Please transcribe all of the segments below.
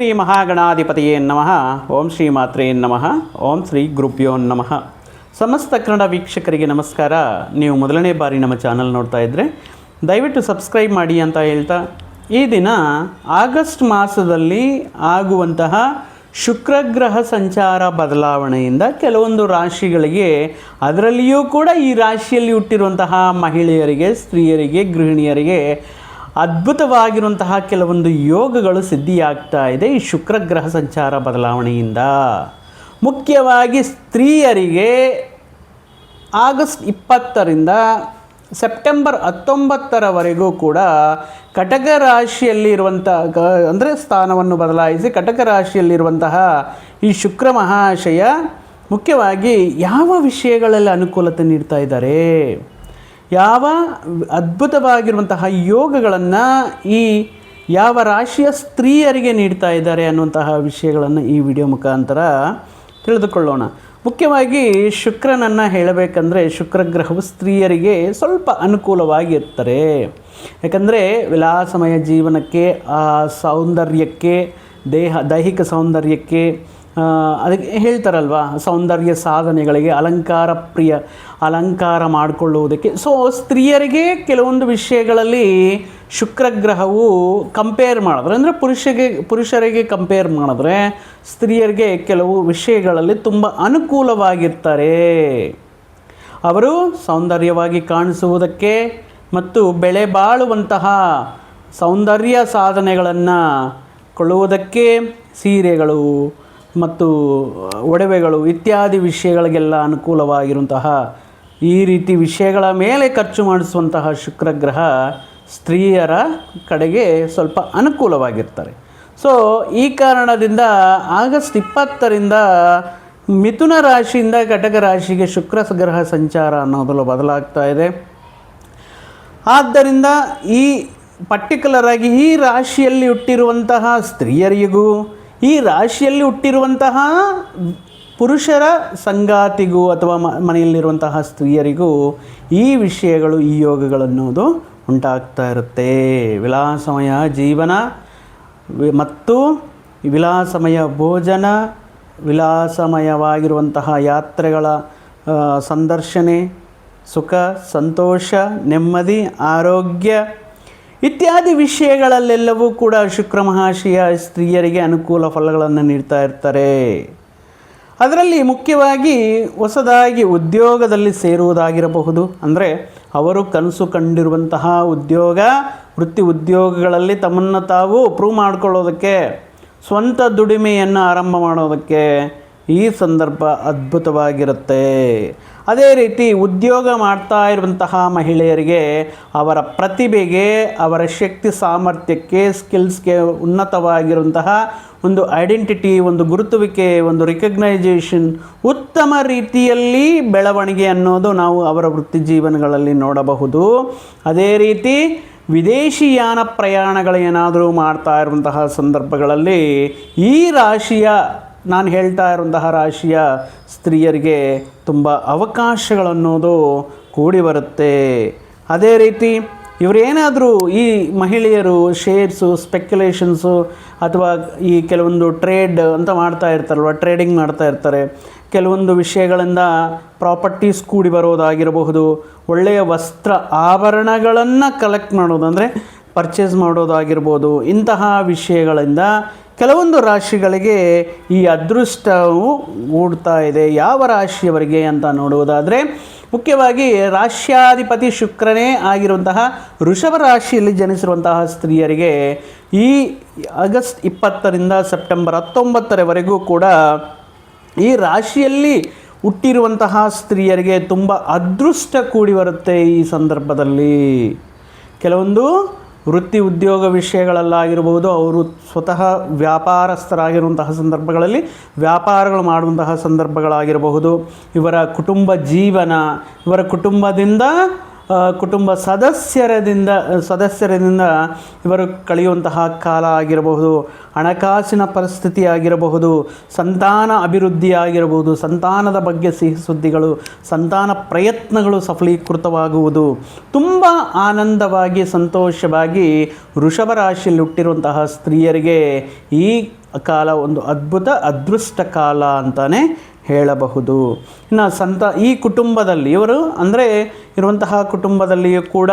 ಶ್ರೀ ಮಹಾಗಣಾಧಿಪತಿಯೇ ನಮಃ. ಓಂ ಶ್ರೀ ಮಾತ್ರೇ ನಮಃ. ಓಂ ಶ್ರೀ ಗುರುಭ್ಯೋ ನಮಃ. ಸಮಸ್ತ ಕನ್ನಡ ವೀಕ್ಷಕರಿಗೆ ನಮಸ್ಕಾರ. ನೀವು ಮೊದಲನೇ ಬಾರಿ ನಮ್ಮ ಚಾನಲ್ ನೋಡ್ತಾ ಇದ್ದರೆ ದಯವಿಟ್ಟು ಸಬ್ಸ್ಕ್ರೈಬ್ ಮಾಡಿ ಅಂತ ಹೇಳ್ತಾ, ಈ ದಿನ ಆಗಸ್ಟ್ ಮಾಸದಲ್ಲಿ ಆಗುವಂತಹ ಶುಕ್ರಗ್ರಹ ಸಂಚಾರ ಬದಲಾವಣೆಯಿಂದ ಕೆಲವೊಂದು ರಾಶಿಗಳಿಗೆ, ಅದರಲ್ಲಿಯೂ ಕೂಡ ಈ ರಾಶಿಯಲ್ಲಿ ಹುಟ್ಟಿರುವಂತಹ ಮಹಿಳೆಯರಿಗೆ, ಸ್ತ್ರೀಯರಿಗೆ, ಗೃಹಿಣಿಯರಿಗೆ ಅದ್ಭುತವಾಗಿರುವಂತಹ ಕೆಲವೊಂದು ಯೋಗಗಳು ಸಿದ್ಧಿಯಾಗ್ತಾ ಇದೆ ಈ ಶುಕ್ರಗ್ರಹ ಸಂಚಾರ ಬದಲಾವಣೆಯಿಂದ. ಮುಖ್ಯವಾಗಿ ಸ್ತ್ರೀಯರಿಗೆ ಆಗಸ್ಟ್ ಇಪ್ಪತ್ತರಿಂದ ಸೆಪ್ಟೆಂಬರ್ ಹತ್ತೊಂಬತ್ತರವರೆಗೂ ಕೂಡ ಕಟಕ ರಾಶಿಯಲ್ಲಿ ಇರುವಂತಹ ಅಂದರೆ ಸ್ಥಾನವನ್ನು ಬದಲಾಯಿಸಿ ಕಟಕ ರಾಶಿಯಲ್ಲಿರುವಂತಹ ಈ ಶುಕ್ರ ಮಹಾಶಯ ಮುಖ್ಯವಾಗಿ ಯಾವ ವಿಷಯಗಳಲ್ಲಿ ಅನುಕೂಲತೆ ನೀಡ್ತಾ ಇದ್ದಾರೆ? ಯಾವ ಅದ್ಭುತವಾಗಿರುವಂತಹ ಯೋಗಗಳನ್ನು ಈ ಯಾವ ರಾಶಿಯ ಸ್ತ್ರೀಯರಿಗೆ ನೀಡ್ತಾ ಇದ್ದಾರೆ ಅನ್ನುವಂತಹ ವಿಷಯಗಳನ್ನು ಈ ವಿಡಿಯೋ ಮುಖಾಂತರ ತಿಳಿದುಕೊಳ್ಳೋಣ. ಮುಖ್ಯವಾಗಿ ಶುಕ್ರನನ್ನು ಹೇಳಬೇಕಂದ್ರೆ ಶುಕ್ರಗ್ರಹವು ಸ್ತ್ರೀಯರಿಗೆ ಸ್ವಲ್ಪ ಅನುಕೂಲವಾಗಿರ್ತಾರೆ ಯಾಕಂದರೆ ವಿಲಾಸಮಯ ಜೀವನಕ್ಕೆ, ಆ ಸೌಂದರ್ಯಕ್ಕೆ, ದೇಹ ದೈಹಿಕ ಸೌಂದರ್ಯಕ್ಕೆ ಅದಕ್ಕೆ ಹೇಳ್ತಾರಲ್ವಾ, ಸೌಂದರ್ಯ ಸಾಧನೆಗಳಿಗೆ ಅಲಂಕಾರ ಪ್ರಿಯ, ಅಲಂಕಾರ ಮಾಡಿಕೊಳ್ಳುವುದಕ್ಕೆ. ಸೊ ಸ್ತ್ರೀಯರಿಗೆ ಕೆಲವೊಂದು ವಿಷಯಗಳಲ್ಲಿ ಶುಕ್ರಗ್ರಹವು ಕಂಪೇರ್ ಮಾಡಿದ್ರೆ, ಅಂದರೆ ಪುರುಷಗೆ, ಪುರುಷರಿಗೆ ಕಂಪೇರ್ ಮಾಡಿದ್ರೆ ಸ್ತ್ರೀಯರಿಗೆ ಕೆಲವು ವಿಷಯಗಳಲ್ಲಿ ತುಂಬ ಅನುಕೂಲವಾಗಿರ್ತಾರೆ. ಅವರು ಸೌಂದರ್ಯವಾಗಿ ಕಾಣಿಸುವುದಕ್ಕೆ ಮತ್ತು ಬೆಳೆ ಬಾಳುವಂತಹ ಸೌಂದರ್ಯ ಸಾಧನೆಗಳನ್ನು ಕೊಳ್ಳುವುದಕ್ಕೆ ಸೀರೆಗಳು ಮತ್ತು ಒಡವೆಗಳು ಇತ್ಯಾದಿ ವಿಷಯಗಳಿಗೆಲ್ಲ ಅನುಕೂಲವಾಗಿರುವಂತಹ ಈ ರೀತಿ ವಿಷಯಗಳ ಮೇಲೆ ಖರ್ಚು ಮಾಡಿಸುವಂತಹ ಶುಕ್ರಗ್ರಹ ಸ್ತ್ರೀಯರ ಕಡೆಗೆ ಸ್ವಲ್ಪ ಅನುಕೂಲವಾಗಿರ್ತಾರೆ ಸೊ ಈ ಕಾರಣದಿಂದ ಆಗಸ್ಟ್ ಇಪ್ಪತ್ತರಿಂದ ಮಿಥುನ ರಾಶಿಯಿಂದ ಘಟಕ ರಾಶಿಗೆ ಶುಕ್ರ ಗ್ರಹ ಸಂಚಾರ ಅನ್ನೋದಲ್ಲ ಬದಲಾಗ್ತಾ ಇದೆ. ಆದ್ದರಿಂದ ಈ ಪರ್ಟಿಕ್ಯುಲರ್ ಆಗಿ ಈ ರಾಶಿಯಲ್ಲಿ ಹುಟ್ಟಿರುವಂತಹ ಸ್ತ್ರೀಯರಿಗೂ ಈ ರಾಶಿಯಲ್ಲಿ ಹುಟ್ಟಿರುವಂತಹ ಪುರುಷರ ಸಂಗಾತಿಗೂ ಅಥವಾ ಮನೆಯಲ್ಲಿರುವಂತಹ ಸ್ತ್ರೀಯರಿಗೂ ಈ ವಿಷಯಗಳು, ಈ ಯೋಗಗಳನ್ನೋದು ಉಂಟಾಗ್ತಾ ಇರುತ್ತೆ. ವಿಲಾಸಮಯ ಜೀವನ ಮತ್ತು ವಿಲಾಸಮಯ ಭೋಜನ ವಿಲಾಸಮಯವಾಗಿರುವಂತಹ ಯಾತ್ರೆಗಳ ಸಂದರ್ಶನೆ, ಸುಖ, ಸಂತೋಷ, ನೆಮ್ಮದಿ, ಆರೋಗ್ಯ ಇತ್ಯಾದಿ ವಿಷಯಗಳಲ್ಲೆಲ್ಲವೂ ಕೂಡ ಶುಕ್ರ ಮಹಾಶಿಯ ಸ್ತ್ರೀಯರಿಗೆ ಅನುಕೂಲ ಫಲಗಳನ್ನು ನೀಡ್ತಾ ಇರ್ತಾರೆ. ಅದರಲ್ಲಿ ಮುಖ್ಯವಾಗಿ ಹೊಸದಾಗಿ ಉದ್ಯೋಗದಲ್ಲಿ ಸೇರುವುದಾಗಿರಬಹುದು. ಅಂದರೆ ಅವರು ಕನಸು ಕಂಡಿರುವಂತಹ ಉದ್ಯೋಗ, ವೃತ್ತಿ ಉದ್ಯೋಗಗಳಲ್ಲಿ ತಮ್ಮನ್ನು ತಾವು ಪ್ರೂವ್ ಮಾಡಿಕೊಳ್ಳೋದಕ್ಕೆ, ಸ್ವಂತ ದುಡಿಮೆಯನ್ನು ಆರಂಭ ಮಾಡೋದಕ್ಕೆ ಈ ಸಂದರ್ಭ ಅದ್ಭುತವಾಗಿರುತ್ತೆ. ಅದೇ ರೀತಿ ಉದ್ಯೋಗ ಮಾಡ್ತಾ ಇರುವಂತಹ ಮಹಿಳೆಯರಿಗೆ ಅವರ ಪ್ರತಿಭೆಗೆ, ಅವರ ಶಕ್ತಿ ಸಾಮರ್ಥ್ಯಕ್ಕೆ ಸ್ಕಿಲ್ಸ್ಗೆ ಉನ್ನತವಾಗಿರುವಂತಹ ಒಂದು ಐಡೆಂಟಿಟಿ ಒಂದು ಗುರುತುವಿಕೆ, ಒಂದು ರಿಕಗ್ನೈಜೇಷನ್ ಉತ್ತಮ ರೀತಿಯಲ್ಲಿ ಬೆಳವಣಿಗೆ ಅನ್ನೋದು ನಾವು ಅವರ ವೃತ್ತಿ ಜೀವನಗಳಲ್ಲಿ ನೋಡಬಹುದು. ಅದೇ ರೀತಿ ವಿದೇಶಿಯಾನ ಪ್ರಯಾಣಗಳು ಏನಾದರೂ ಮಾಡ್ತಾ ಇರುವಂತಹ ಸಂದರ್ಭಗಳಲ್ಲಿ ಈ ರಾಶಿಯ ನಾನು ಹೇಳ್ತಾ ಇರುವಂತಹ ರಾಶಿಯ ಸ್ತ್ರೀಯರಿಗೆ ತುಂಬ ಅವಕಾಶಗಳನ್ನೋದು ಕೂಡಿ ಬರುತ್ತೆ. ಅದೇ ರೀತಿ ಇವರೇನಾದರೂ ಈ ಮಹಿಳೆಯರು ಶೇರ್ಸು ಸ್ಪೆಕ್ಯುಲೇಷನ್ಸು ಅಥವಾ ಈ ಕೆಲವೊಂದು ಟ್ರೇಡ್ ಅಂತ ಮಾಡ್ತಾ ಇರ್ತಾರಲ್ವ ಟ್ರೇಡಿಂಗ್ ಮಾಡ್ತಾ ಇರ್ತಾರೆ. ಕೆಲವೊಂದು ವಿಷಯಗಳಿಂದ ಪ್ರಾಪರ್ಟೀಸ್ ಕೂಡಿ ಬರೋದಾಗಿರಬಹುದು. ಒಳ್ಳೆಯ ವಸ್ತ್ರ ಆಭರಣಗಳನ್ನು ಕಲೆಕ್ಟ್ ಮಾಡೋದು ಅಂದರೆ ಪರ್ಚೇಸ್ ಮಾಡೋದಾಗಿರ್ಬೋದು ಇಂತಹ ವಿಷಯಗಳಿಂದ ಕೆಲವೊಂದು ರಾಶಿಗಳಿಗೆ ಈ ಅದೃಷ್ಟವು ಮೂಡ್ತಾ ಇದೆ. ಯಾವ ರಾಶಿಯವರಿಗೆ ಅಂತ ನೋಡುವುದಾದರೆ, ಮುಖ್ಯವಾಗಿ ರಾಶ್ಯಾಧಿಪತಿ ಶುಕ್ರನೇ ಆಗಿರುವಂತಹ ವೃಷಭ ರಾಶಿಯಲ್ಲಿ ಜನಿಸಿರುವಂತಹ ಸ್ತ್ರೀಯರಿಗೆ ಈ ಆಗಸ್ಟ್ ಇಪ್ಪತ್ತರಿಂದ ಸೆಪ್ಟೆಂಬರ್ ಹತ್ತೊಂಬತ್ತರವರೆಗೂ ಕೂಡ ಈ ರಾಶಿಯಲ್ಲಿ ಹುಟ್ಟಿರುವಂತಹ ಸ್ತ್ರೀಯರಿಗೆ ತುಂಬ ಅದೃಷ್ಟ ಕೂಡಿ ಬರುತ್ತೆ ಈ ಸಂದರ್ಭದಲ್ಲಿ. ಕೆಲವೊಂದು ವೃತ್ತಿ ಉದ್ಯೋಗ ವಿಷಯಗಳಲ್ಲಾಗಿರ್ಬೋದು, ಅವರು ಸ್ವತಃ ವ್ಯಾಪಾರಸ್ಥರಾಗಿರುವಂತಹ ಸಂದರ್ಭಗಳಲ್ಲಿ ವ್ಯಾಪಾರಗಳು ಮಾಡುವಂತಹ ಸಂದರ್ಭಗಳಾಗಿರಬಹುದು. ಇವರ ಕುಟುಂಬ ಜೀವನ, ಇವರ ಕುಟುಂಬದಿಂದ ಕುಟುಂಬ ಸದಸ್ಯರದಿಂದ, ಸದಸ್ಯರಿಂದ ಇವರು ಕಳೆಯುವಂತಹ ಕಾಲ ಆಗಿರಬಹುದು, ಹಣಕಾಸಿನ ಪರಿಸ್ಥಿತಿ ಆಗಿರಬಹುದು, ಸಂತಾನ ಅಭಿವೃದ್ಧಿ ಆಗಿರಬಹುದು, ಸಂತಾನದ ಬಗ್ಗೆ ಸಿಹಿ ಸುದ್ದಿಗಳು, ಸಂತಾನ ಪ್ರಯತ್ನಗಳು ಸಫಲೀಕೃತವಾಗುವುದು. ತುಂಬ ಆನಂದವಾಗಿ, ಸಂತೋಷವಾಗಿ ವೃಷಭ ರಾಶಿಯಲ್ಲಿ ಹುಟ್ಟಿರುವಂತಹ ಸ್ತ್ರೀಯರಿಗೆ ಈ ಕಾಲ ಒಂದು ಅದ್ಭುತ, ಅದೃಷ್ಟ ಕಾಲ ಅಂತಲೇ ಹೇಳಬಹುದು. ಇನ್ನು ಸಂತ, ಈ ಕುಟುಂಬದಲ್ಲಿ ಇವರು ಅಂದರೆ ಇರುವಂತಹ ಕುಟುಂಬದಲ್ಲಿಯೂ ಕೂಡ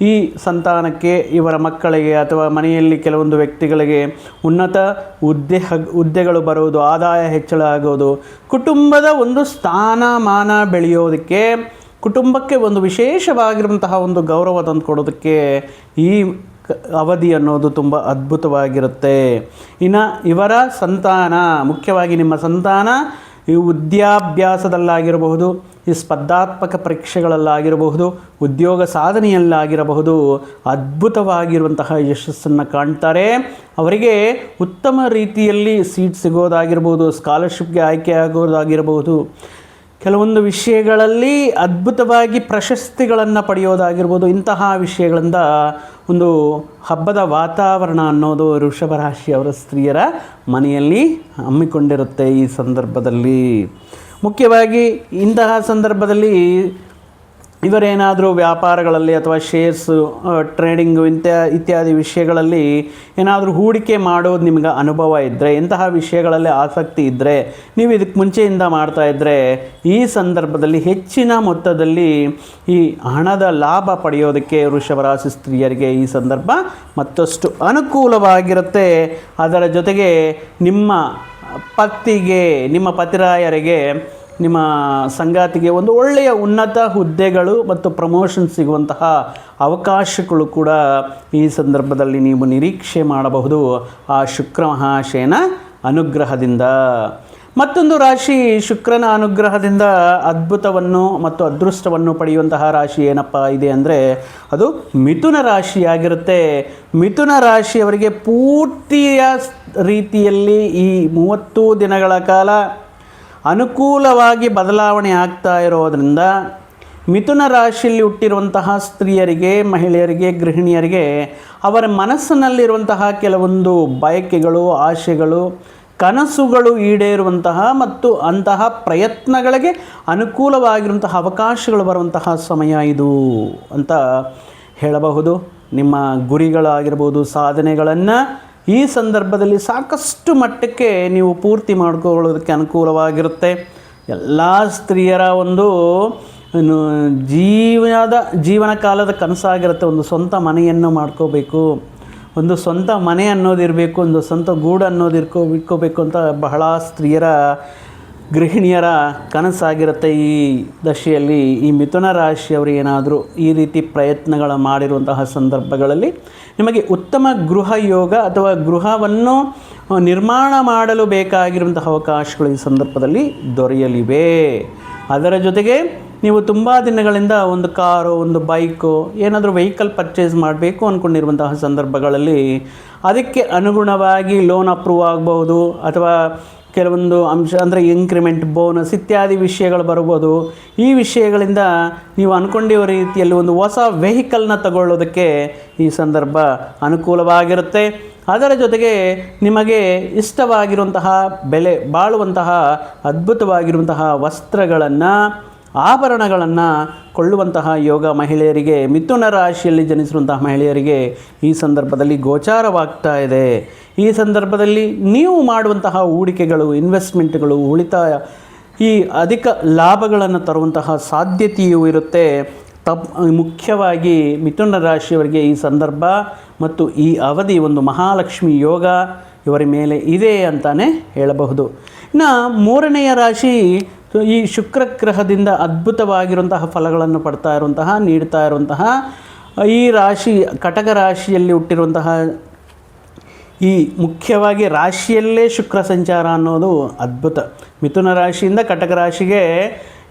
ಈ ಸಂತಾನಕ್ಕೆ ಇವರ ಮಕ್ಕಳಿಗೆ ಅಥವಾ ಮನೆಯಲ್ಲಿ ಕೆಲವೊಂದು ವ್ಯಕ್ತಿಗಳಿಗೆ ಉನ್ನತ ಹುದ್ದೆ ಹುದ್ದೆಗಳು ಬರುವುದು, ಆದಾಯ ಹೆಚ್ಚಳ ಆಗೋದು ಕುಟುಂಬದ ಒಂದು ಸ್ಥಾನಮಾನ ಬೆಳೆಯೋದಕ್ಕೆ, ಕುಟುಂಬಕ್ಕೆ ಒಂದು ವಿಶೇಷವಾಗಿರುವಂತಹ ಒಂದು ಗೌರವ ತಂದುಕೊಡೋದಕ್ಕೆ ಈ ಕ- ಅವಧಿ ಅನ್ನೋದು ತುಂಬ ಅದ್ಭುತವಾಗಿರುತ್ತೆ. ಇನ್ನು ಇವರ ಸಂತಾನ, ಮುಖ್ಯವಾಗಿ ನಿಮ್ಮ ಸಂತಾನ ಈ ವಿದ್ಯಾಭ್ಯಾಸದಲ್ಲಾಗಿರಬಹುದು ಈ ಸ್ಪರ್ಧಾತ್ಮಕ ಪರೀಕ್ಷೆಗಳಲ್ಲಾಗಿರಬಹುದು, ಉದ್ಯೋಗ ಸಾಧನೆಯಲ್ಲಾಗಿರಬಹುದು, ಅದ್ಭುತವಾಗಿರುವಂತಹ ಯಶಸ್ಸನ್ನು ಕಾಣ್ತಾರೆ. ಅವರಿಗೆ ಉತ್ತಮ ರೀತಿಯಲ್ಲಿ ಸೀಟ್ ಸಿಗೋದಾಗಿರ್ಬೋದು ಸ್ಕಾಲರ್ಶಿಪ್ಗೆ ಆಯ್ಕೆ ಆಗೋದಾಗಿರಬಹುದು. ಕೆಲವೊಂದು ವಿಷಯಗಳಲ್ಲಿ ಅದ್ಭುತವಾಗಿ ಪ್ರಶಸ್ತಿಗಳನ್ನು ಪಡೆಯೋದಾಗಿರ್ಬೋದು, ಇಂತಹ ವಿಷಯಗಳಿಂದ ಒಂದು ಹಬ್ಬದ ವಾತಾವರಣ ಅನ್ನೋದು ಋಷಭರಹಾಶಿ ಅವರ ಸ್ತ್ರೀಯರ ಮನೆಯಲ್ಲಿ ಹಮ್ಮಿಕೊಂಡಿರುತ್ತೆ ಈ ಸಂದರ್ಭದಲ್ಲಿ. ಮುಖ್ಯವಾಗಿ ಇಂತಹ ಸಂದರ್ಭದಲ್ಲಿ ಇವರೇನಾದರೂ ವ್ಯಾಪಾರಗಳಲ್ಲಿ ಅಥವಾ ಶೇರ್ಸು ಟ್ರೇಡಿಂಗು ಇಂಥ ಇತ್ಯಾದಿ ವಿಷಯಗಳಲ್ಲಿ ಏನಾದರೂ ಹೂಡಿಕೆ ಮಾಡೋದು ನಿಮಗೆ ಅನುಭವ ಇದ್ದರೆ ಇಂತಹ ವಿಷಯಗಳಲ್ಲಿ ಆಸಕ್ತಿ ಇದ್ದರೆ ನೀವು ಇದಕ್ಕೆ ಮುಂಚೆಯಿಂದ ಇದ್ದರೆ ಈ ಸಂದರ್ಭದಲ್ಲಿ ಹೆಚ್ಚಿನ ಮೊತ್ತದಲ್ಲಿ ಈ ಹಣದ ಲಾಭ ಪಡೆಯೋದಕ್ಕೆ ವೃಷಭರಾಶಿ ಸ್ತ್ರೀಯರಿಗೆ ಈ ಸಂದರ್ಭ ಮತ್ತಷ್ಟು ಅನುಕೂಲವಾಗಿರುತ್ತೆ. ಅದರ ಜೊತೆಗೆ ನಿಮ್ಮ ಪತ್ತಿಗೆ ನಿಮ್ಮ ಪತಿರಾಯರಿಗೆ ನಿಮ್ಮ ಸಂಗಾತಿಗೆ ಒಂದು ಒಳ್ಳೆಯ ಉನ್ನತ ಹುದ್ದೆಗಳು ಮತ್ತು ಪ್ರಮೋಷನ್ ಸಿಗುವಂತಹ ಅವಕಾಶಗಳು ಕೂಡ ಈ ಸಂದರ್ಭದಲ್ಲಿ ನೀವು ನಿರೀಕ್ಷೆ ಮಾಡಬಹುದು. ಆ ಶುಕ್ರ ಮಹಾಶಯನ ಅನುಗ್ರಹದಿಂದ. ಮತ್ತೊಂದು ರಾಶಿ, ಶುಕ್ರನ ಅನುಗ್ರಹದಿಂದ ಅದ್ಭುತವನ್ನು ಮತ್ತು ಅದೃಷ್ಟವನ್ನು ಪಡೆಯುವಂತಹ ರಾಶಿ ಏನಪ್ಪ ಇದೆ ಅಂದರೆ, ಅದು ಮಿಥುನ ರಾಶಿಯಾಗಿರುತ್ತೆ. ಮಿಥುನ ರಾಶಿಯವರಿಗೆ ಪೂರ್ತಿಯ ರೀತಿಯಲ್ಲಿ ಈ ಮೂವತ್ತು ದಿನಗಳ ಕಾಲ ಅನುಕೂಲವಾಗಿ ಬದಲಾವಣೆ ಆಗ್ತಾ ಇರೋದರಿಂದ ಮಿಥುನ ರಾಶಿಯಲ್ಲಿ ಹುಟ್ಟಿರುವಂತಹ ಸ್ತ್ರೀಯರಿಗೆ, ಮಹಿಳೆಯರಿಗೆ, ಗೃಹಿಣಿಯರಿಗೆ ಅವರ ಮನಸ್ಸಿನಲ್ಲಿರುವಂತಹ ಕೆಲವೊಂದು ಬಯಕೆಗಳು, ಆಶೆಗಳು, ಕನಸುಗಳು ಈಡೇರುವಂತಹ ಮತ್ತು ಅಂತಹ ಪ್ರಯತ್ನಗಳಿಗೆ ಅನುಕೂಲವಾಗಿರುವಂತಹ ಅವಕಾಶಗಳು ಬರುವಂತಹ ಸಮಯ ಇದು ಅಂತ ಹೇಳಬಹುದು. ನಿಮ್ಮ ಗುರಿಗಳಾಗಿರ್ಬೋದು, ಸಾಧನೆಗಳನ್ನು ಈ ಸಂದರ್ಭದಲ್ಲಿ ಸಾಕಷ್ಟು ಮಟ್ಟಕ್ಕೆ ನೀವು ಪೂರ್ತಿ ಮಾಡ್ಕೊಳ್ಳೋದಕ್ಕೆ ಅನುಕೂಲವಾಗಿರುತ್ತೆ. ಎಲ್ಲ ಸ್ತ್ರೀಯರ ಒಂದು ಜೀವನದ, ಜೀವನ ಕಾಲದ ಕನಸಾಗಿರುತ್ತೆ. ಒಂದು ಸ್ವಂತ ಮನೆಯನ್ನು ಮಾಡ್ಕೋಬೇಕು. ಒಂದು ಸ್ವಂತ ಮನೆ ಅನ್ನೋದಿರಬೇಕು, ಒಂದು ಸ್ವಂತ ಗೂಡು ಅನ್ನೋದು ಇರ್ಕೋ ಇಟ್ಕೋಬೇಕು ಅಂತ ಬಹಳ ಸ್ತ್ರೀಯರ ಗೃಹಿಣಿಯರ ಕನಸಾಗಿರುತ್ತೆ ಈ ದಶೆಯಲ್ಲಿ. ಈ ಮಿಥುನ ರಾಶಿಯವರು ಏನಾದರೂ ಈ ರೀತಿ ಪ್ರಯತ್ನಗಳ ಮಾಡಿರುವಂತಹ ಸಂದರ್ಭಗಳಲ್ಲಿ ನಿಮಗೆ ಉತ್ತಮ ಗೃಹ ಯೋಗ ಅಥವಾ ಗೃಹವನ್ನು ನಿರ್ಮಾಣ ಮಾಡಲು ಬೇಕಾಗಿರುವಂತಹ ಅವಕಾಶಗಳು ಈ ಸಂದರ್ಭದಲ್ಲಿ ದೊರೆಯಲಿವೆ. ಅದರ ಜೊತೆಗೆ ನೀವು ತುಂಬ ದಿನಗಳಿಂದ ಒಂದು ಕಾರು, ಒಂದು ಬೈಕು, ಏನಾದರೂ ವೆಹಿಕಲ್ ಪರ್ಚೇಸ್ ಮಾಡಬೇಕು ಅಂದ್ಕೊಂಡಿರುವಂತಹ ಸಂದರ್ಭಗಳಲ್ಲಿ ಅದಕ್ಕೆ ಅನುಗುಣವಾಗಿ ಲೋನ್ ಅಪ್ರೂವ್ ಆಗ್ಬೋದು ಅಥವಾ ಕೆಲವೊಂದು ಅಂಶ ಅಂದರೆ ಇನ್ಕ್ರಿಮೆಂಟ್ ಬೋನಸ್ ಇತ್ಯಾದಿ ವಿಷಯಗಳು ಬರ್ಬೋದು ಈ ವಿಷಯಗಳಿಂದ ನೀವು ಅಂದ್ಕೊಂಡಿರೋ ರೀತಿಯಲ್ಲಿ ಒಂದು ಹೊಸ ವೆಹಿಕಲ್ನ ತಗೊಳ್ಳೋದಕ್ಕೆ ಈ ಸಂದರ್ಭ ಅನುಕೂಲವಾಗಿರುತ್ತೆ. ಅದರ ಜೊತೆಗೆ ನಿಮಗೆ ಇಷ್ಟವಾಗಿರುವಂತಹ, ಬೆಲೆ ಬಾಳುವಂತಹ, ಅದ್ಭುತವಾಗಿರುವಂತಹ ವಸ್ತ್ರಗಳನ್ನು ಆಭರಣಗಳನ್ನು ಕೊಳ್ಳುವಂತಹ ಯೋಗ ಮಹಿಳೆಯರಿಗೆ, ಮಿಥುನ ರಾಶಿಯಲ್ಲಿ ಜನಿಸಿರುವಂತಹ ಮಹಿಳೆಯರಿಗೆ ಈ ಸಂದರ್ಭದಲ್ಲಿ ಗೋಚಾರವಾಗ್ತಾ ಇದೆ. ಈ ಸಂದರ್ಭದಲ್ಲಿ ನೀವು ಮಾಡುವಂತಹ ಹೂಡಿಕೆಗಳು, ಇನ್ವೆಸ್ಟ್ಮೆಂಟ್ಗಳು ಉಳಿತಾಯ ಈ ಅಧಿಕ ಲಾಭಗಳನ್ನು ತರುವಂತಹ ಸಾಧ್ಯತೆಯೂ ಇರುತ್ತೆ. ತಪ್ ಮುಖ್ಯವಾಗಿ ಮಿಥುನ ರಾಶಿಯವರಿಗೆ ಈ ಸಂದರ್ಭ ಮತ್ತು ಈ ಅವಧಿ ಒಂದು ಮಹಾಲಕ್ಷ್ಮಿ ಯೋಗ ಇವರ ಮೇಲೆ ಇದೆ ಅಂತಲೇ ಹೇಳಬಹುದು. ಇನ್ನು ಮೂರನೆಯ ರಾಶಿ ಈ ಶುಕ್ರ ಗ್ರಹದಿಂದ ಅದ್ಭುತವಾಗಿರುವಂತಹ ಫಲಗಳನ್ನು ಪಡ್ತಾ ಇರುವಂತಹ, ನೀಡ್ತಾ ಇರುವಂತಹ, ಈ ರಾಶಿ, ಕಟಕ ರಾಶಿಯಲ್ಲಿ ಹುಟ್ಟಿರುವಂತಹ, ಈ ಮುಖ್ಯವಾಗಿ ರಾಶಿಯಲ್ಲೇ ಶುಕ್ರ ಸಂಚಾರ ಅನ್ನೋದು ಅದ್ಭುತ. ಮಿಥುನ ರಾಶಿಯಿಂದ ಕಟಕ ರಾಶಿಗೆ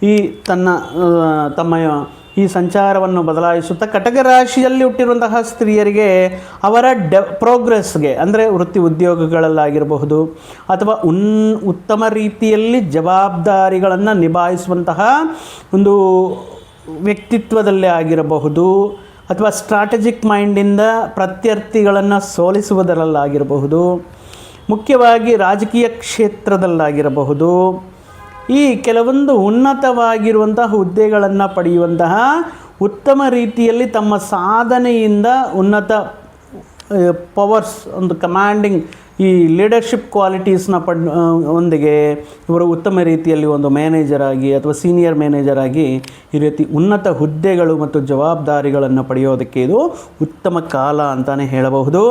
ಈ ತನ್ನ ತಮ್ಮ ಈ ಸಂಚಾರವನ್ನು ಬದಲಾಯಿಸುತ್ತಾ ಕಟಕ ರಾಶಿಯಲ್ಲಿ ಹುಟ್ಟಿರುವಂತಹ ಸ್ತ್ರೀಯರಿಗೆ ಅವರ ಡೆ ಪ್ರೋಗ್ರೆಸ್ಗೆ ಅಂದರೆ ವೃತ್ತಿ ಉದ್ಯೋಗಗಳಲ್ಲಾಗಿರಬಹುದು, ಅಥವಾ ಉನ್ ಉತ್ತಮ ರೀತಿಯಲ್ಲಿ ಜವಾಬ್ದಾರಿಗಳನ್ನು ನಿಭಾಯಿಸುವಂತಹ ಒಂದು ವ್ಯಕ್ತಿತ್ವದಲ್ಲೇ ಆಗಿರಬಹುದು, ಅಥವಾ ಸ್ಟ್ರಾಟಜಿಕ್ ಮೈಂಡಿಂದ ಪ್ರತ್ಯರ್ಥಿಗಳನ್ನು ಸೋಲಿಸುವುದರಲ್ಲಾಗಿರಬಹುದು, ಮುಖ್ಯವಾಗಿ ರಾಜಕೀಯ ಕ್ಷೇತ್ರದಲ್ಲಾಗಿರಬಹುದು ಈ ಕೆಲವೊಂದು ಉನ್ನತವಾಗಿರುವಂತಹ ಹುದ್ದೆಗಳನ್ನು ಪಡೆಯುವಂತಹ ಉತ್ತಮ ರೀತಿಯಲ್ಲಿ ತಮ್ಮ ಸಾಧನೆಯಿಂದ ಉನ್ನತ ಪವರ್ಸ್ ಒಂದು ಕಮಾಂಡಿಂಗ್ ಈ ಲೀಡರ್ಶಿಪ್ ಕ್ವಾಲಿಟೀಸ್ನ ಪಡ್ ಒಂದಿಗೆ ಇವರು ಉತ್ತಮ ರೀತಿಯಲ್ಲಿ ಒಂದು ಮ್ಯಾನೇಜರ್ ಆಗಿ ಅಥವಾ ಸೀನಿಯರ್ ಮ್ಯಾನೇಜರ್ ಆಗಿ ಈ ರೀತಿ ಉನ್ನತ ಹುದ್ದೆಗಳು ಮತ್ತು ಜವಾಬ್ದಾರಿಗಳನ್ನು ಪಡೆಯೋದಕ್ಕೆ ಇದು ಉತ್ತಮ ಕಾಲ ಅಂತಲೇ ಹೇಳಬಹುದು.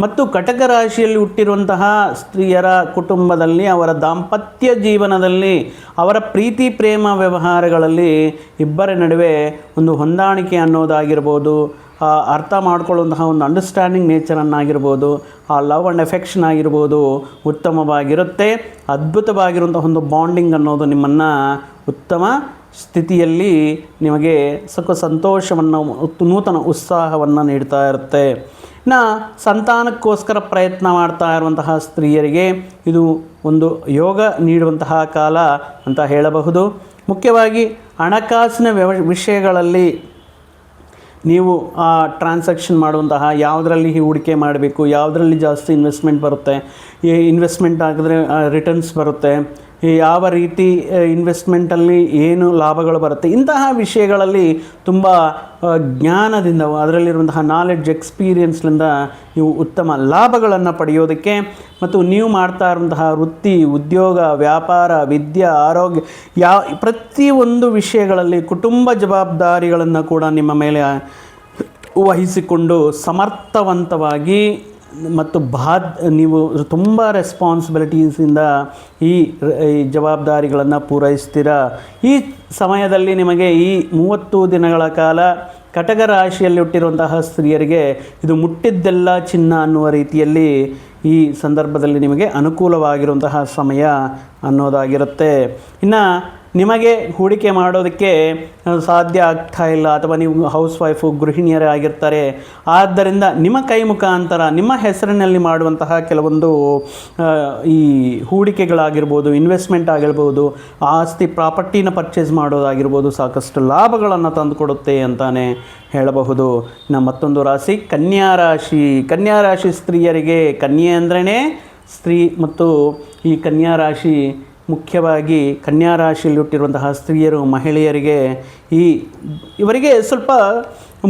ಮತ್ತು ಕಟಕ ರಾಶಿಯಲ್ಲಿ ಹುಟ್ಟಿರುವಂತಹ ಸ್ತ್ರೀಯರ ಕುಟುಂಬದಲ್ಲಿ ಅವರ ದಾಂಪತ್ಯ ಜೀವನದಲ್ಲಿ ಅವರ ಪ್ರೀತಿ, ಪ್ರೇಮ ವ್ಯವಹಾರಗಳಲ್ಲಿ ಇಬ್ಬರ ನಡುವೆ ಒಂದು ಹೊಂದಾಣಿಕೆ ಅನ್ನೋದಾಗಿರ್ಬೋದು. ಅರ್ಥ ಮಾಡ್ಕೊಳ್ಳುವಂತಹ ಒಂದು ಅಂಡರ್ಸ್ಟ್ಯಾಂಡಿಂಗ್ ನೇಚರನ್ನಾಗಿರ್ಬೋದು ಆ ಲವ್ ಆ್ಯಂಡ್ ಎಫೆಕ್ಷನ್ ಆಗಿರ್ಬೋದು ಉತ್ತಮವಾಗಿರುತ್ತೆ. ಅದ್ಭುತವಾಗಿರುವಂಥ ಒಂದು ಬಾಂಡಿಂಗ್ ಅನ್ನೋದು ನಿಮ್ಮನ್ನು ಉತ್ತಮ ಸ್ಥಿತಿಯಲ್ಲಿ ನಿಮಗೆ ಸ್ವಲ್ಪ ಸಂತೋಷವನ್ನು, ನೂತನ ಉತ್ಸಾಹವನ್ನು ನೀಡ್ತಾ ಇರುತ್ತೆ. ಇನ್ನು ಸಂತಾನಕ್ಕೋಸ್ಕರ ಪ್ರಯತ್ನ ಮಾಡ್ತಾ ಇರುವಂತಹ ಸ್ತ್ರೀಯರಿಗೆ ಇದು ಒಂದು ಯೋಗ ನೀಡುವಂತಹ ಕಾಲ ಅಂತ ಹೇಳಬಹುದು. ಮುಖ್ಯವಾಗಿ ಹಣಕಾಸಿನ ವ್ಯವ ವಿಷಯಗಳಲ್ಲಿ ನೀವು ಆ ಟ್ರಾನ್ಸಾಕ್ಷನ್ ಮಾಡುವಂತಹ ಯಾವುದರಲ್ಲಿ ಹೂಡಿಕೆ ಮಾಡಬೇಕು, ಯಾವುದರಲ್ಲಿ ಜಾಸ್ತಿ ಇನ್ವೆಸ್ಟ್ಮೆಂಟ್ ಬರುತ್ತೆ, ಈ ಇನ್ವೆಸ್ಟ್ಮೆಂಟ್ ಆಗಿದ್ರೆ ರಿಟರ್ನ್ಸ್ ಬರುತ್ತೆ ಯಾವ ರೀತಿ ಇನ್ವೆಸ್ಟ್ಮೆಂಟಲ್ಲಿ ಏನು ಲಾಭಗಳು ಬರುತ್ತೆ, ಇಂತಹ ವಿಷಯಗಳಲ್ಲಿ ತುಂಬ ಜ್ಞಾನದಿಂದ, ಅದರಲ್ಲಿರುವಂತಹ ನಾಲೆಡ್ಜ್ ಎಕ್ಸ್ಪೀರಿಯನ್ಸ್ನಿಂದ ನೀವು ಉತ್ತಮ ಲಾಭಗಳನ್ನು ಪಡೆಯೋದಕ್ಕೆ ಮತ್ತು ನೀವು ಮಾಡ್ತಾ ಇರುವಂತಹ ವೃತ್ತಿ, ಉದ್ಯೋಗ, ವ್ಯಾಪಾರ, ವಿದ್ಯೆ, ಆರೋಗ್ಯ, ಯಾ ಪ್ರತಿಯೊಂದು ವಿಷಯಗಳಲ್ಲಿ ಕುಟುಂಬ ಜವಾಬ್ದಾರಿಗಳನ್ನು ಕೂಡ ನಿಮ್ಮ ಮೇಲೆ ವಹಿಸಿಕೊಂಡು ಸಮರ್ಥವಂತವಾಗಿ ಮತ್ತು ಬಾದ್ ನೀವು ತುಂಬ ರೆಸ್ಪಾನ್ಸಿಬಿಲಿಟೀಸಿಂದ ಈ ಜವಾಬ್ದಾರಿಗಳನ್ನು ಪೂರೈಸ್ತೀರ? ಈ ಸಮಯದಲ್ಲಿ ನಿಮಗೆ ಈ ಮೂವತ್ತು ದಿನಗಳ ಕಾಲ ಕಟಕ ರಾಶಿಯಲ್ಲಿ ಹುಟ್ಟಿರುವಂತಹ ಸ್ತ್ರೀಯರಿಗೆ ಇದು ಮುಟ್ಟಿದ್ದೆಲ್ಲ ಚಿನ್ನ ಅನ್ನುವ ರೀತಿಯಲ್ಲಿ ಈ ಸಂದರ್ಭದಲ್ಲಿ ನಿಮಗೆ ಅನುಕೂಲವಾಗಿರುವಂತಹ ಸಮಯ ಅನ್ನೋದಾಗಿರುತ್ತೆ. ಇನ್ನು ನಿಮಗೆ ಹೂಡಿಕೆ ಮಾಡೋದಕ್ಕೆ ಸಾಧ್ಯ ಆಗ್ತಾ ಇಲ್ಲ ಅಥವಾ ನೀವು ಹೌಸ್ ವೈಫು ಗೃಹಿಣಿಯರೇ ಆಗಿರ್ತಾರೆ. ಆದ್ದರಿಂದ ನಿಮ್ಮ ಕೈ ಮುಖಾಂತರ, ನಿಮ್ಮ ಹೆಸರಿನಲ್ಲಿ ಮಾಡುವಂತಹ ಕೆಲವೊಂದು ಈ ಹೂಡಿಕೆಗಳಾಗಿರ್ಬೋದು ಇನ್ವೆಸ್ಟ್ಮೆಂಟ್ ಆಗಿರ್ಬೋದು, ಆಸ್ತಿ ಪ್ರಾಪರ್ಟಿನ ಪರ್ಚೇಸ್ ಮಾಡೋದಾಗಿರ್ಬೋದು ಸಾಕಷ್ಟು ಲಾಭಗಳನ್ನು ತಂದುಕೊಡುತ್ತೆ ಅಂತಾನೆ ಹೇಳಬಹುದು. ನಮ್ಮ ಮತ್ತೊಂದು ರಾಶಿ, ಕನ್ಯಾ ರಾಶಿ. ಕನ್ಯಾ ರಾಶಿ ಸ್ತ್ರೀಯರಿಗೆ ಕನ್ಯೆ ಅಂದ್ರೇ ಸ್ತ್ರೀ ಮತ್ತು ಈ ಕನ್ಯಾ ರಾಶಿ ಮುಖ್ಯವಾಗಿ ಕನ್ಯಾ ರಾಶಿಯಲ್ಲಿ ಹುಟ್ಟಿರುವಂತಹ ಸ್ತ್ರೀಯರು, ಮಹಿಳೆಯರಿಗೆ ಈ ಇವರಿಗೆ ಸ್ವಲ್ಪ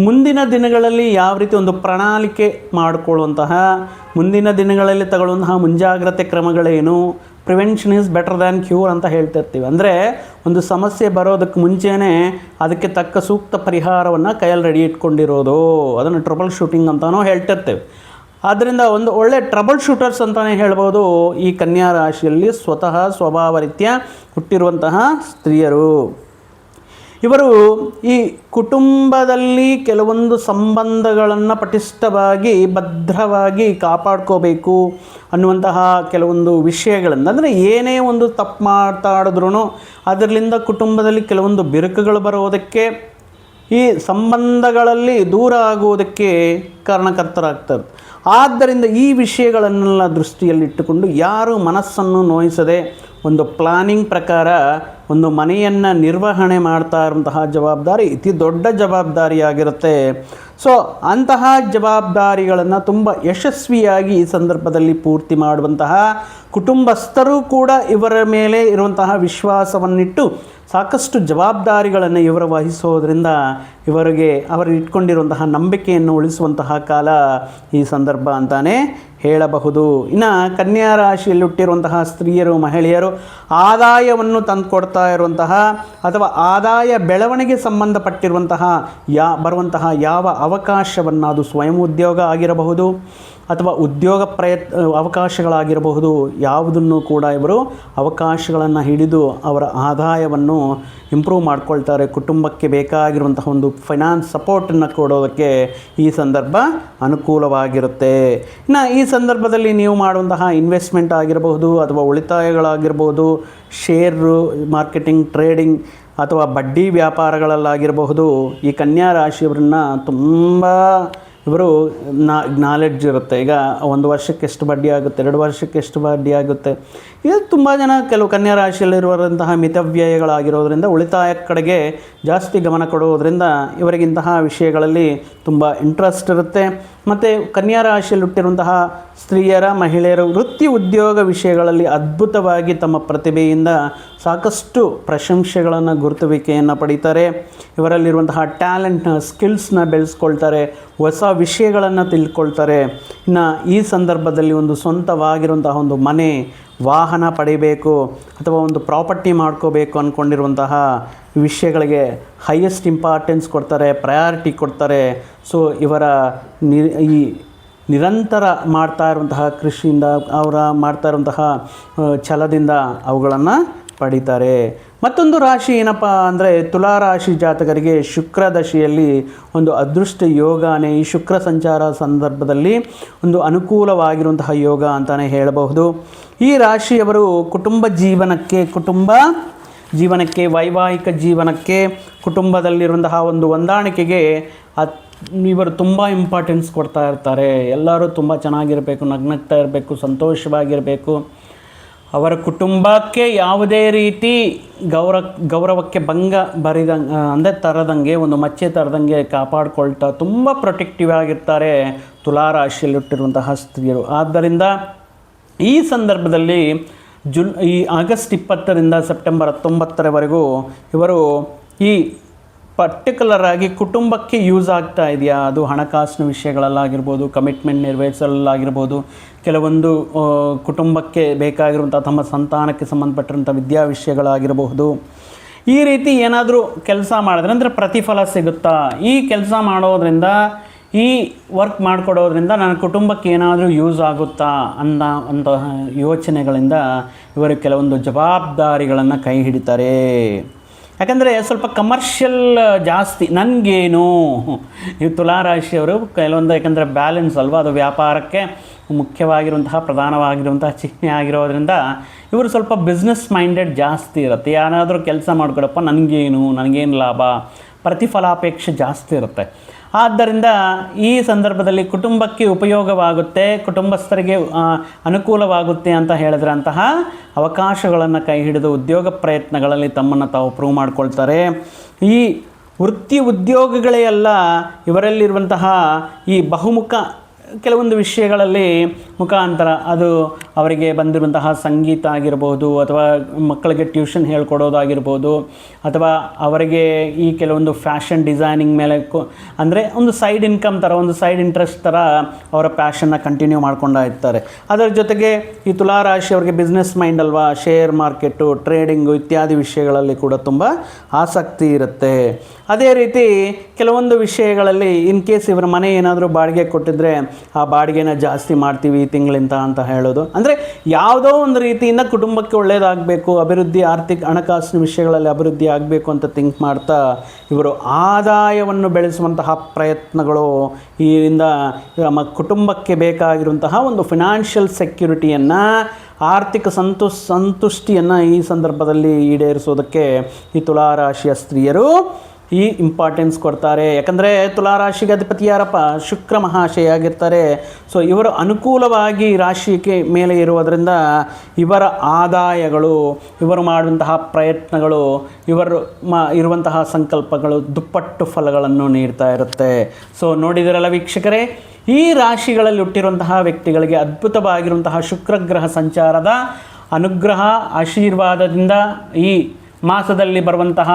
ಮುಂದಿನ ದಿನಗಳಲ್ಲಿ ಯಾವ ರೀತಿ ಒಂದು ಪ್ರಣಾಳಿಕೆ ಮಾಡಿಕೊಳ್ಳುವಂತಹ, ಮುಂದಿನ ದಿನಗಳಲ್ಲಿ ತಗೊಳ್ಳುವಂತಹ ಮುಂಜಾಗ್ರತೆ ಕ್ರಮಗಳೇನು prevention is better than cure ಅಂತ ಹೇಳ್ತಿರ್ತೀವಿ ಅಂದರೆ ಒಂದು ಸಮಸ್ಯೆ ಬರೋದಕ್ಕೆ ಮುಂಚೆನೇ ಅದಕ್ಕೆ ತಕ್ಕ ಸೂಕ್ತ ಪರಿಹಾರವನ್ನು ಕೈಯಲ್ಲಿ ರೆಡಿ ಇಟ್ಕೊಂಡಿರೋದು, ಅದನ್ನು ಟ್ರಬಲ್ ಶೂಟಿಂಗ್ ಅಂತಲೂ ಹೇಳ್ತಿರ್ತೇವೆ ಆದ್ದರಿಂದ ಒಂದು ಒಳ್ಳೆ ಟ್ರಬಲ್ ಶೂಟರ್ಸ್ ಅಂತಲೇ ಹೇಳ್ಬೋದು ಈ ಕನ್ಯಾ ರಾಶಿಯಲ್ಲಿ ಸ್ವತಃ ಸ್ವಭಾವ ರೀತಿಯ ಹುಟ್ಟಿರುವಂತಹ ಸ್ತ್ರೀಯರು. ಇವರು ಈ ಕುಟುಂಬದಲ್ಲಿ ಕೆಲವೊಂದು ಸಂಬಂಧಗಳನ್ನು ಪಟಿಷ್ಠವಾಗಿ, ಭದ್ರವಾಗಿ ಕಾಪಾಡ್ಕೋಬೇಕು ಅನ್ನುವಂತಹ ಕೆಲವೊಂದು ವಿಷಯಗಳನ್ನು, ಅಂದರೆ ಏನೇ ಒಂದು ತಪ್ಪು ಮಾತಾಡಿದ್ರೂ ಅದರಿಂದ ಕುಟುಂಬದಲ್ಲಿ ಕೆಲವೊಂದು ಬಿರುಕುಗಳು ಬರೋದಕ್ಕೆ, ಈ ಸಂಬಂಧಗಳಲ್ಲಿ ದೂರ ಆಗುವುದಕ್ಕೆ ಕಾರಣಕರ್ತರಾಗ್ತದೆ ಆದ್ದರಿಂದ ಈ ವಿಷಯಗಳನ್ನೆಲ್ಲ ದೃಷ್ಟಿಯಲ್ಲಿಟ್ಟುಕೊಂಡು ಯಾರು ಮನಸ್ಸನ್ನು ನೋಯಿಸದೆ ಒಂದು ಪ್ಲಾನಿಂಗ್ ಪ್ರಕಾರ ಒಂದು ಮನೆಯನ್ನು ನಿರ್ವಹಣೆ ಮಾಡ್ತಾ ಇರುವಂತಹ ಜವಾಬ್ದಾರಿ ಅತಿ ದೊಡ್ಡ ಜವಾಬ್ದಾರಿಯಾಗಿರುತ್ತೆ. ಸೊ, ಅಂತಹ ಜವಾಬ್ದಾರಿಗಳನ್ನು ತುಂಬ ಯಶಸ್ವಿಯಾಗಿ ಈ ಸಂದರ್ಭದಲ್ಲಿ ಪೂರ್ತಿ ಮಾಡುವಂತಹ ಕುಟುಂಬಸ್ಥರು ಕೂಡ ಇವರ ಮೇಲೆ ಇರುವಂತಹ ವಿಶ್ವಾಸವನ್ನಿಟ್ಟು ಸಾಕಷ್ಟು ಜವಾಬ್ದಾರಿಗಳನ್ನು ಇವರು ವಹಿಸೋದರಿಂದ ಇವರಿಗೆ ಅವರು ಇಟ್ಕೊಂಡಿರುವಂತಹ ನಂಬಿಕೆಯನ್ನು ಉಳಿಸುವಂತಹ ಕಾಲ ಈ ಸಂದರ್ಭ ಅಂತಾನೆ ಹೇಳಬಹುದು. ಇನ್ನು ಕನ್ಯಾ ರಾಶಿಯಲ್ಲಿ ಹುಟ್ಟಿರುವಂತಹ ಸ್ತ್ರೀಯರು, ಮಹಿಳೆಯರು ಆದಾಯವನ್ನು ತಂದುಕೊಡ್ತಾ ಇರುವಂತಹ ಅಥವಾ ಆದಾಯ ಬೆಳವಣಿಗೆ ಸಂಬಂಧಪಟ್ಟಿರುವಂತಹ ಯಾ ಬರುವಂತಹ ಯಾವ ಅವಕಾಶವನ್ನು ಅದು ಸ್ವಯಂ ಉದ್ಯೋಗ ಆಗಿರಬಹುದು. ಅಥವಾ ಉದ್ಯೋಗ ಪ್ರಯತ್, ಅವಕಾಶಗಳಾಗಿರಬಹುದು, ಯಾವುದನ್ನು ಕೂಡ ಇವರು ಅವಕಾಶಗಳನ್ನು ಹಿಡಿದು ಅವರ ಆದಾಯವನ್ನು ಇಂಪ್ರೂವ್ ಮಾಡ್ಕೊಳ್ತಾರೆ. ಕುಟುಂಬಕ್ಕೆ ಬೇಕಾಗಿರುವಂತಹ ಒಂದು ಫೈನಾನ್ಸ್ ಸಪೋರ್ಟನ್ನು ಕೊಡೋದಕ್ಕೆ ಈ ಸಂದರ್ಭ ಅನುಕೂಲವಾಗಿರುತ್ತೆ. ಇನ್ನು ಈ ಸಂದರ್ಭದಲ್ಲಿ ನೀವು ಮಾಡುವಂತಹ ಇನ್ವೆಸ್ಟ್ಮೆಂಟ್ ಆಗಿರಬಹುದು ಅಥವಾ ಉಳಿತಾಯಗಳಾಗಿರ್ಬೋದು ಶೇರು ಮಾರ್ಕೆಟಿಂಗ್ ಟ್ರೇಡಿಂಗ್ ಅಥವಾ ಬಡ್ಡಿ ವ್ಯಾಪಾರಗಳಲ್ಲಾಗಿರಬಹುದು, ಈ ಕನ್ಯಾ ರಾಶಿಯವರನ್ನು ತುಂಬ ಇವರು ನಾ ನಾಲೆಡ್ಜ್ ಇರುತ್ತೆ. ಈಗ ಒಂದು ವರ್ಷಕ್ಕೆ ಎಷ್ಟು ಬಡ್ಡಿ ಆಗುತ್ತೆ? ಎರಡು ವರ್ಷಕ್ಕೆ ಎಷ್ಟು ಬಡ್ಡಿ ಆಗುತ್ತೆ? ಇದು ತುಂಬ ಜನ ಕೆಲವು ಕನ್ಯಾ ರಾಶಿಯಲ್ಲಿರುವಂತಹ ಮಿತವ್ಯಯಗಳಾಗಿರೋದ್ರಿಂದ ಉಳಿತಾಯ ಕಡೆಗೆ ಜಾಸ್ತಿ ಗಮನ ಕೊಡುವುದರಿಂದ ಇವರಿಗಿಂತಹ ವಿಷಯಗಳಲ್ಲಿ ತುಂಬ ಇಂಟ್ರೆಸ್ಟ್ ಇರುತ್ತೆ. ಮತ್ತು ಕನ್ಯಾ ರಾಶಿಯಲ್ಲಿ ಹುಟ್ಟಿರುವಂತಹ ಸ್ತ್ರೀಯರ, ಮಹಿಳೆಯರ ವೃತ್ತಿ ಉದ್ಯೋಗ ವಿಷಯಗಳಲ್ಲಿ ಅದ್ಭುತವಾಗಿ ತಮ್ಮ ಪ್ರತಿಭೆಯಿಂದ ಸಾಕಷ್ಟು ಪ್ರಶಂಸೆಗಳನ್ನು, ಗುರುತುವಿಕೆಯನ್ನು ಪಡೀತಾರೆ. ಇವರಲ್ಲಿರುವಂತಹ ಟ್ಯಾಲೆಂಟ್ನ, ಸ್ಕಿಲ್ಸ್ನ ಬೆಳೆಸ್ಕೊಳ್ತಾರೆ. ಹೊಸ ವಿಷಯಗಳನ್ನು ತಿಳ್ಕೊಳ್ತಾರೆ. ಇನ್ನು ಈ ಸಂದರ್ಭದಲ್ಲಿ ಒಂದು ಸ್ವಂತವಾಗಿರುವಂತಹ ಒಂದು ಮನೆ, ವಾಹನ ಪಡಿಬೇಕು ಅಥವಾ ಒಂದು ಪ್ರಾಪರ್ಟಿ ಮಾಡ್ಕೋಬೇಕು ಅಂದ್ಕೊಂಡಿರುವಂತಹ ವಿಷಯಗಳಿಗೆ ಹೈಯೆಸ್ಟ್ ಇಂಪಾರ್ಟೆನ್ಸ್ ಕೊಡ್ತಾರೆ ಪ್ರಯಾರಿಟಿ ಕೊಡ್ತಾರೆ. ಸೊ ಇವರ ನಿ, ಈ ನಿರಂತರ ಮಾಡ್ತಾ ಇರುವಂತಹ ಕೃಷಿಯಿಂದ, ಅವರ ಮಾಡ್ತಾ ಇರುವಂತಹ ಛಲದಿಂದ ಅವುಗಳನ್ನು ಪಡಿತಾರೆ. ಮತ್ತೊಂದು ರಾಶಿ ಏನಪ್ಪ ಅಂದರೆ ತುಲಾ ರಾಶಿ ಜಾತಕರಿಗೆ ಶುಕ್ರ ದಶೆಯಲ್ಲಿ ಒಂದು ಅದೃಷ್ಟ ಯೋಗನೇ. ಈ ಶುಕ್ರ ಸಂಚಾರ ಸಂದರ್ಭದಲ್ಲಿ ಒಂದು ಅನುಕೂಲವಾಗಿರುವಂತಹ ಯೋಗ ಅಂತಲೇ ಹೇಳಬಹುದು. ಈ ರಾಶಿಯವರು ಕುಟುಂಬ ಜೀವನಕ್ಕೆ ಕುಟುಂಬ ಜೀವನಕ್ಕೆ, ವೈವಾಹಿಕ ಜೀವನಕ್ಕೆ, ಕುಟುಂಬದಲ್ಲಿರುವಂತಹ ಒಂದು ಹೊಂದಾಣಿಕೆಗೆ ಇವರು ತುಂಬ ಇಂಪಾರ್ಟೆನ್ಸ್ ಕೊಡ್ತಾ ಇರ್ತಾರೆ. ಎಲ್ಲರೂ ತುಂಬ ಚೆನ್ನಾಗಿರಬೇಕು, ನಗ್ನಗ್ತಾ ಇರಬೇಕು, ಸಂತೋಷವಾಗಿರಬೇಕು. ಅವರ ಕುಟುಂಬಕ್ಕೆ ಯಾವುದೇ ರೀತಿ ಗೌರ, ಗೌರವಕ್ಕೆ ಭಂಗ ಬರಿದಂಗೆ ಅಂದರೆ ತರದಂಗೆ, ಒಂದು ಮಚ್ಚೆ ತರದಂಗೆ ಕಾಪಾಡಿಕೊಳ್ತಾ ತುಂಬ ಪ್ರೊಟೆಕ್ಟಿವ್ ಆಗಿರ್ತಾರೆ ತುಲಾರಾಶಿಯಲ್ಲಿಟ್ಟಿರುವಂತಹ ಸ್ತ್ರೀಯರು. ಆದ್ದರಿಂದ ಈ ಸಂದರ್ಭದಲ್ಲಿ ಜುಲ್ ಈ ಆಗಸ್ಟ್ ಇಪ್ಪತ್ತರಿಂದ ಸೆಪ್ಟೆಂಬರ್ ಹತ್ತೊಂಬತ್ತರವರೆಗೂ ಇವರು ಈ ಪರ್ಟಿಕ್ಯುಲರ್ ಆಗಿ ಕುಟುಂಬಕ್ಕೆ ಯೂಸ್ ಆಗ್ತಾ ಇದೆಯಾ? ಅದು ಹಣಕಾಸಿನ ವಿಷಯಗಳಲ್ಲಾಗಿರ್ಬೋದು ಕಮಿಟ್ಮೆಂಟ್ ನೆರವೇರಿಸಲಾಗಿರ್ಬೋದು ಕೆಲವೊಂದು ಕುಟುಂಬಕ್ಕೆ ಬೇಕಾಗಿರುವಂಥ ತಮ್ಮ ಸಂತಾನಕ್ಕೆ ಸಂಬಂಧಪಟ್ಟಿರುವಂಥ ವಿದ್ಯಾ ವಿಷಯಗಳಾಗಿರಬಹುದು. ಈ ರೀತಿ ಏನಾದರೂ ಕೆಲಸ ಮಾಡಿದ್ರೆ, ಅಂದರೆ ಪ್ರತಿಫಲ ಸಿಗುತ್ತಾ? ಈ ಕೆಲಸ ಮಾಡೋದ್ರಿಂದ, ಈ ವರ್ಕ್ ಮಾಡಿಕೊಡೋದ್ರಿಂದ ನನ್ನ ಕುಟುಂಬಕ್ಕೆ ಏನಾದರೂ ಯೂಸ್ ಆಗುತ್ತಾ? ಅಂದ ಅಂತಹ ಯೋಚನೆಗಳಿಂದ ಇವರು ಕೆಲವೊಂದು ಜವಾಬ್ದಾರಿಗಳನ್ನು ಕೈ ಹಿಡಿತಾರೆ. ಯಾಕಂದರೆ ಸ್ವಲ್ಪ ಕಮರ್ಷಿಯಲ್ ಜಾಸ್ತಿ. ನನಗೇನು? ಈ ತುಲಾರಾಶಿಯವರು ಕೆಲವೊಂದು ಯಾಕಂದರೆ ಬ್ಯಾಲೆನ್ಸ್ ಅಲ್ವಾ? ಅದು ವ್ಯಾಪಾರಕ್ಕೆ ಮುಖ್ಯವಾಗಿರುವಂತಹ, ಪ್ರಧಾನವಾಗಿರುವಂತಹ, ಚಿಹ್ನೆ ಆಗಿರೋದ್ರಿಂದ ಇವರು ಸ್ವಲ್ಪ ಬಿಸ್ನೆಸ್ ಮೈಂಡೆಡ್ ಜಾಸ್ತಿ ಇರುತ್ತೆ. ಯಾರಾದರೂ ಕೆಲಸ ಮಾಡ್ಕೊಡಪ್ಪ, ನನಗೇನು? ನನಗೇನು ಲಾಭ? ಪ್ರತಿಫಲಾಪೇಕ್ಷೆ ಜಾಸ್ತಿ ಇರುತ್ತೆ. ಆದ್ದರಿಂದ ಈ ಸಂದರ್ಭದಲ್ಲಿ ಕುಟುಂಬಕ್ಕೆ ಉಪಯೋಗವಾಗುತ್ತೆ, ಕುಟುಂಬಸ್ಥರಿಗೆ ಅನುಕೂಲವಾಗುತ್ತೆ ಅಂತ ಹೇಳಿದ್ರಂತಹ ಅವಕಾಶಗಳನ್ನು ಕೈ ಹಿಡಿದು ಉದ್ಯೋಗ ಪ್ರಯತ್ನಗಳಲ್ಲಿ ತಮ್ಮನ್ನು ತಾವು ಪ್ರೂವ್ ಮಾಡ್ಕೊಳ್ತಾರೆ. ಈ ವೃತ್ತಿ ಉದ್ಯೋಗಗಳೇ ಅಲ್ಲ, ಇವರಲ್ಲಿರುವಂತಹ ಈ ಬಹುಮುಖ ಕೆಲವೊಂದು ವಿಷಯಗಳಲ್ಲಿ ಮುಖಾಂತರ ಅದು ಅವರಿಗೆ ಬಂದಿರುವಂತಹ ಸಂಗೀತ ಆಗಿರ್ಬೋದು ಅಥವಾ ಮಕ್ಕಳಿಗೆ ಟ್ಯೂಷನ್ ಹೇಳ್ಕೊಡೋದಾಗಿರ್ಬೋದು ಅಥವಾ ಅವರಿಗೆ ಈ ಕೆಲವೊಂದು ಫ್ಯಾಷನ್ ಡಿಸೈನಿಂಗ್ ಮೇಲೆ ಕು ಅಂದರೆ ಒಂದು ಸೈಡ್ ಇನ್ಕಮ್ ಥರ, ಒಂದು ಸೈಡ್ ಇಂಟ್ರೆಸ್ಟ್ ಥರ ಅವರ ಪ್ಯಾಷನ್ನ ಕಂಟಿನ್ಯೂ ಮಾಡ್ಕೊಂಡಾ ಇರ್ತಾರೆ. ಅದರ ಜೊತೆಗೆ ಈ ತುಲಾರಾಶಿ ಅವರಿಗೆ ಬಿಸ್ನೆಸ್ ಮೈಂಡ್ ಅಲ್ವಾ, ಶೇರ್ ಮಾರ್ಕೆಟು, ಟ್ರೇಡಿಂಗು ಇತ್ಯಾದಿ ವಿಷಯಗಳಲ್ಲಿ ಕೂಡ ತುಂಬ ಆಸಕ್ತಿ ಇರುತ್ತೆ. ಅದೇ ರೀತಿ ಕೆಲವೊಂದು ವಿಷಯಗಳಲ್ಲಿ ಇನ್ ಕೇಸ್ ಇವರ ಮನೆ ಏನಾದರೂ ಬಾಡಿಗೆ ಕೊಟ್ಟಿದ್ರೆ ಆ ಬಾಡಿಗೆನ ಜಾಸ್ತಿ ಮಾಡ್ತೀವಿ ತಿಂಗಳಿಂದ ಅಂತ ಹೇಳೋದು. ಅಂದರೆ ಯಾವುದೋ ಒಂದು ರೀತಿಯಿಂದ ಕುಟುಂಬಕ್ಕೆ ಒಳ್ಳೆಯದಾಗಬೇಕು ಅಭಿವೃದ್ಧಿ, ಆರ್ಥಿಕ ಹಣಕಾಸಿನ ವಿಷಯಗಳಲ್ಲಿ ಅಭಿವೃದ್ಧಿ ಆಗಬೇಕು ಅಂತ ಥಿಂಕ್ ಮಾಡ್ತಾ ಇವರು ಆದಾಯವನ್ನು ಬೆಳೆಸುವಂತಹ ಪ್ರಯತ್ನಗಳು ಇದರಿಂದ ನಮ್ಮ ಕುಟುಂಬಕ್ಕೆ ಬೇಕಾಗಿರುವಂತಹ ಒಂದು ಫಿನಾನ್ಷಿಯಲ್ ಸೆಕ್ಯುರಿಟಿಯನ್ನು ಆರ್ಥಿಕ ಸಂತು, ಸಂತುಷ್ಟಿಯನ್ನು ಈ ಸಂದರ್ಭದಲ್ಲಿ ಈಡೇರಿಸೋದಕ್ಕೆ ಈ ತುಲಾರಾಶಿಯ ಸ್ತ್ರೀಯರು ಈ ಇಂಪಾರ್ಟೆನ್ಸ್ ಕೊಡ್ತಾರೆ. ಯಾಕಂದರೆ ತುಲಾರಾಶಿಗೆ ಅಧಿಪತಿ ಯಾರಪ್ಪ? ಶುಕ್ರ ಮಹಾಶಯ ಆಗಿರ್ತಾರೆ ಸೊ ಇವರು ಅನುಕೂಲವಾಗಿ ರಾಶಿಗೆ ಮೇಲೆ ಇರುವುದರಿಂದ ಇವರ ಆದಾಯಗಳು, ಇವರು ಮಾಡುವಂತಹ ಪ್ರಯತ್ನಗಳು, ಇವರು ಮ, ಇರುವಂತಹ ಸಂಕಲ್ಪಗಳು ದುಪ್ಪಟ್ಟು ಫಲಗಳನ್ನು ನೀಡ್ತಾ ಇರುತ್ತೆ. ಸೊ ನೋಡಿದಿರಲ್ಲ ವೀಕ್ಷಕರೇ, ಈ ರಾಶಿಗಳಲ್ಲಿ ಹುಟ್ಟಿರುವಂತಹ ವ್ಯಕ್ತಿಗಳಿಗೆ ಅದ್ಭುತವಾಗಿರುವಂತಹ ಶುಕ್ರಗ್ರಹ ಸಂಚಾರದ ಅನುಗ್ರಹ, ಆಶೀರ್ವಾದದಿಂದ ಈ ಮಾಸದಲ್ಲಿ ಬರುವಂತಹ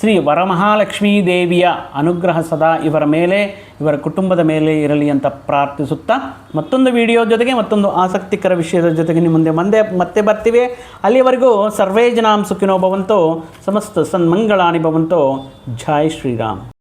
ಶ್ರೀ ವರಮಹಾಲಕ್ಷ್ಮೀ ದೇವಿಯ ಅನುಗ್ರಹ ಸದಾ ಇವರ ಮೇಲೆ, ಇವರ ಕುಟುಂಬದ ಮೇಲೆ ಇರಲಿ ಅಂತ ಪ್ರಾರ್ಥಿಸುತ್ತಾ ಮತ್ತೊಂದು ವಿಡಿಯೋ ಜೊತೆಗೆ ಮತ್ತೊಂದು ಆಸಕ್ತಿಕರ ವಿಷಯದ ಜೊತೆಗೆ ನಿಮ್ಮ ಮುಂದೆ ಮುಂದೆ ಮತ್ತೆ ಬರ್ತೀವಿ. ಅಲ್ಲಿವರೆಗೂ ಸರ್ವೇ ಜನಾಂ ಸುಖಿನೋ ಭವಂತೋ, ಸಮಸ್ತ ಸನ್ಮಂಗಳಾನಿ ಭವಂತೋ. ಜೈ ಶ್ರೀರಾಮ್.